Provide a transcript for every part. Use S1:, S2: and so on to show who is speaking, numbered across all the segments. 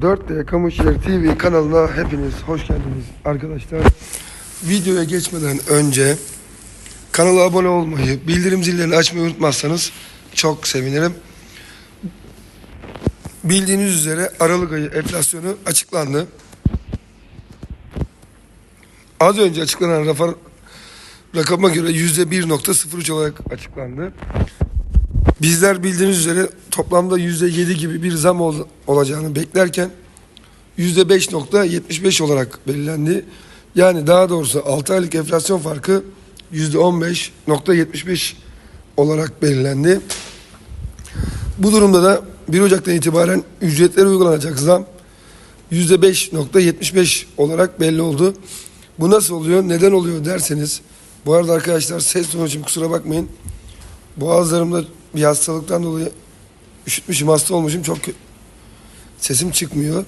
S1: 4D Kamışyer TV kanalına hepiniz hoş geldiniz arkadaşlar. Videoya geçmeden önce kanala abone olmayı, bildirim zillerini açmayı unutmazsanız çok sevinirim. Bildiğiniz üzere Aralık ayı enflasyonu açıklandı. Az önce açıklanan rafa, rakama göre %1.03 olarak açıklandı. Bizler bildiğiniz üzere toplamda %7 gibi bir zam ol- olacağını beklerken %5.75 olarak belirlendi. Yani daha doğrusu 6 aylık enflasyon farkı %15.75 olarak belirlendi. Bu durumda da 1 Ocak'tan itibaren ücretlere uygulanacak zam %5.75 olarak belli oldu. Bu nasıl oluyor, neden oluyor derseniz, bu arada arkadaşlar ses tonu için kusura bakmayın. Boğazlarımda bir hastalıktan dolayı üşütmüşüm, hasta olmuşum. Çok sesim çıkmıyor.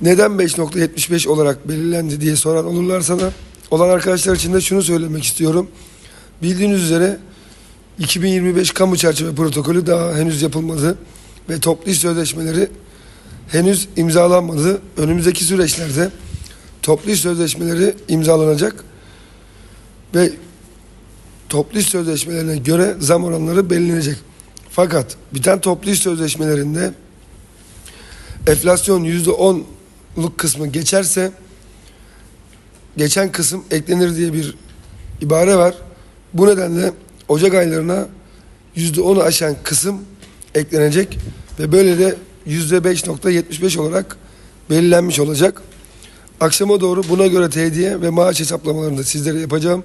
S1: Neden 5.75 olarak belirlendi diye soran olurlarsa da olan arkadaşlar için de şunu söylemek istiyorum. Bildiğiniz üzere 2025 kamu çerçeve protokolü daha henüz yapılmadı ve toplu iş sözleşmeleri henüz imzalanmadı. Önümüzdeki süreçlerde toplu iş sözleşmeleri imzalanacak ve toplu iş sözleşmelerine göre zam oranları belirlenecek. Fakat biten toplu iş sözleşmelerinde enflasyon yüzde onluk kısmı geçerse geçen kısım eklenir diye bir ibare var. Bu nedenle Ocak aylarına yüzde onu aşan kısım eklenecek ve böyle de yüzde 5.75 olarak belirlenmiş olacak. Akşama doğru buna göre tediye ve maaş hesaplamalarını da sizlere yapacağım.